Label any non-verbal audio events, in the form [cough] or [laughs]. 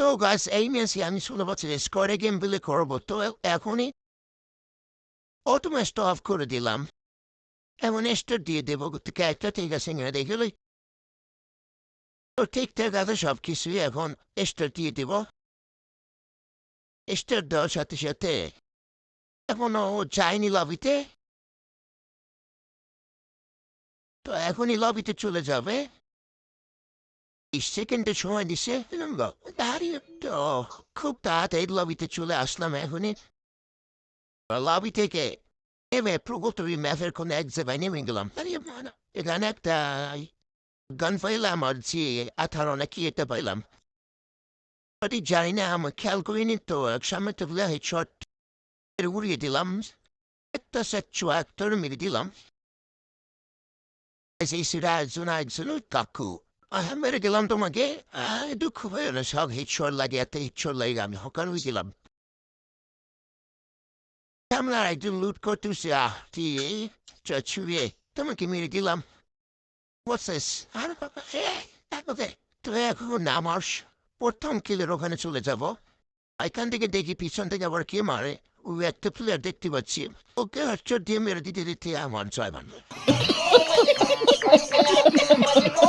তো গাছ এই মেসি আমি ষোলো বছরের স্কোয়ারে গেম বিলে করব তো এখনই অটোমেস্ট অফ করে দিলাম এমন স্টার দিয়ে দেবো একটা ঠিক আছে ইংরেজি দেখলি তো ঠিকঠাক আছে সব কিছুই এখন স্টার দিয়ে দেবো স্টার দেওয়ার সাথে সাথে এখনও যায়নি লবিতে তো এখনই লবিতে চলে যাবে বিশ সেকেন্ডের সময় দিছে দাঁড়িয়ে তো খুব তাড়াতাড়ি লবিতে চলে আসলাম এখনই লবি থেকে নেমে প্রগতরি ম্যাপের কোনো এক জায়গায় নেমে গেলাম এখানে একটা গান পাইলাম আর যে আঠারো না কি এটা পাইলাম আমি জানি না আমার খেয়াল করিনি তো সামনে তো শর্ট উড়িয়ে দিলাম একটা সেট চুয়াত্তর মেরে দিলাম এই সিরা একজন একজন কাকু মেরে দিলাম তোমাকে। দুঃখ হয় না সব হিটশর লাগে এত হিটশর লাগে আমি হকার হয়ে গেলাম। আমরা একজন লুট করতেছি। আহ তুই ছুড়িয়ে তোমাকে মেরে দিলাম this? আরে তো এখন আমার প্রথম কিলের ওখানে চলে যাব। এখান থেকে দেখি পিছন থেকে আবার কে মারে। ও একটা প্লেয়ার দেখতে পাচ্ছি। ওকে হচ্ছে দিয়ে মেরে দিতে দিতে আমার জয় বাংলা [laughs]